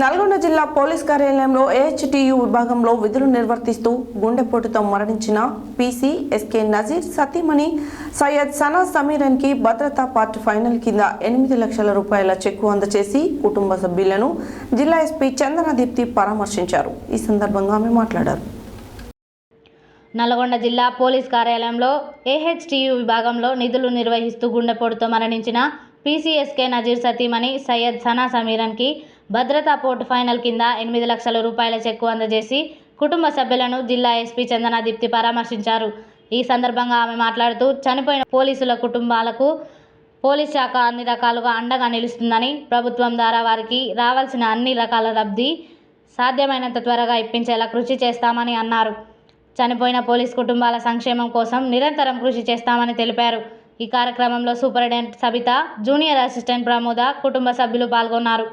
నల్గొండ జిల్లా పోలీస్ కార్యాలయంలో ఏహెచ్టియు విభాగంలో విధులు నిర్వర్తిస్తూ గుండెపోటుతో మరణించిన పీసీ ఎస్కే నజీర్ సతీమణి సయ్యద్ సనా సమీరన్కి భద్రతా పార్ట్ ఫైనల్ కింద ఎనిమిది లక్షల రూపాయల చెక్కు అందజేసి కుటుంబ సభ్యులను జిల్లా ఎస్పీ చందనదీప్తి పరామర్శించారు. ఈ సందర్భంగా ఆమె మాట్లాడారు. నల్గొండ జిల్లా పోలీస్ కార్యాలయంలో ఏహెచ్టియు విభాగంలో నిధులు నిర్వహిస్తూ గుండెపోటుతో మరణించిన పీసీఎస్కే నజీర్ సతీమణి సయ్యద్ సనా సమీరన్కి భద్రతా పోర్టు ఫైనల్ కింద ఎనిమిది లక్షల రూపాయల చెక్కు అందజేసి కుటుంబ సభ్యులను జిల్లా ఎస్పీ చందన దీప్తి పరామర్శించారు. ఈ సందర్భంగా ఆమె మాట్లాడుతూ చనిపోయిన పోలీసుల కుటుంబాలకు పోలీస్ శాఖ అన్ని రకాలుగా అండగా నిలుస్తుందని ప్రభుత్వం ద్వారా వారికి రావాల్సిన అన్ని రకాల లబ్ధి సాధ్యమైనంత త్వరగా ఇప్పించేలా కృషి చేస్తామని అన్నారు. చనిపోయిన పోలీస్ కుటుంబాల సంక్షేమం కోసం నిరంతరం కృషి చేస్తామని తెలిపారు. ఈ కార్యక్రమంలో superintendent Sabitha junior assistant Pramoda కుటుంబ సభ్యులు పాల్గొన్నారు.